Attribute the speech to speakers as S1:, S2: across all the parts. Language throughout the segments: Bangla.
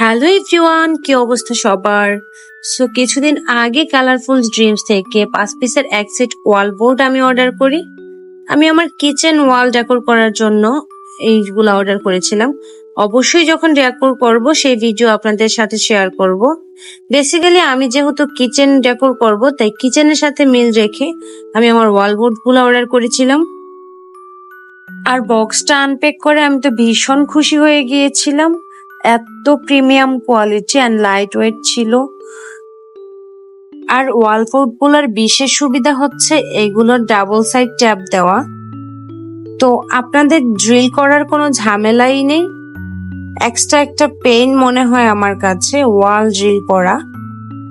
S1: হ্যালো এভরিওয়ান, কি অবস্থা সবার? সো কিছুদিন আগে কালারফুল ড্রিমস থেকে পাঁচ পিসের এক সেট ওয়াল বোর্ড আমি অর্ডার করি। আমি আমার কিচেন ওয়াল ডেকোর করার জন্য এইগুলো অর্ডার করেছিলাম। অবশ্যই যখন ডেকোর করব, সেই ভিডিও আপনাদের সাথে শেয়ার করব। বেসিক্যালি আমি যেহেতু কিচেন ডেকোর করব, তাই কিচেনের সাথে মিল রেখে আমি আমার ওয়াল বোর্ডগুলো অর্ডার করেছিলাম। আর বক্সটা আনপ্যাক করে আমি তো ভীষণ খুশি হয়ে গিয়েছিলাম। এত premium quality and light weight ছিল। আর ওয়ালগুলোর বিশেষ সুবিধা হচ্ছে এগুলোর ডাবল সাইড ট্যাপ দেওয়া। তো আপনাদের ড্রিল করার কোনো ঝামেলাই নেই। এক্সট্রা একটা পেইন মনে হয় আমার কাছে ওয়াল ড্রিল করা।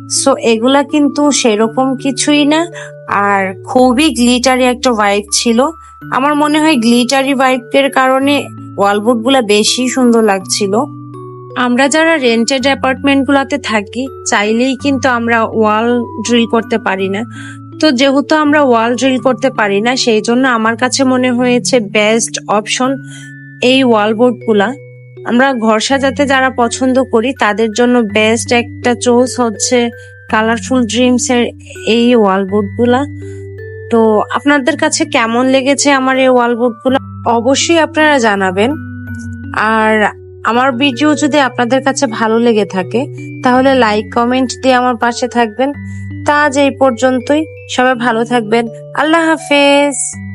S1: সো এগুলা কিন্তু সেরকম কিছুই না। আর খুবই গ্লিটারি একটা ভাইব ছিল। আমার মনে হয় গ্লিটারি ভাইবের কারণে ওয়ালবোর্ডগুলা বেশি সুন্দর লাগছিল। আমরা যারা রেন্টেড অ্যাপার্টমেন্ট গুলাতে থাকি, চাইলেই কিন্তু আমরা ওয়াল ড্রিল করতে পারি না। তো যেহেতু আমরা ওয়াল ড্রিল করতে পারি না, সেই জন্য আমার কাছে মনে হয়েছে বেস্ট অপশন এই ওয়ালবোর্ডগুলা আমরা ঘর সাজাতে যারা পছন্দ করি, তাদের জন্য বেস্ট একটা চোজ হচ্ছে কালারফুল ড্রিমস এর এই ওয়ালবোর্ডগুলা তো আপনাদের কাছে কেমন লেগেছে আমার এই ওয়ালবোর্ডগুলো অবশ্যই আপনারা জানাবেন। আর আমার ভিডিও যদি আপনাদের কাছে ভালো লেগে থাকে, তাহলে লাইক কমেন্ট দিয়ে আমার পাশে থাকবেন। তা আজ এই পর্যন্তই। সবাই ভালো থাকবেন। আল্লাহ হাফেজ।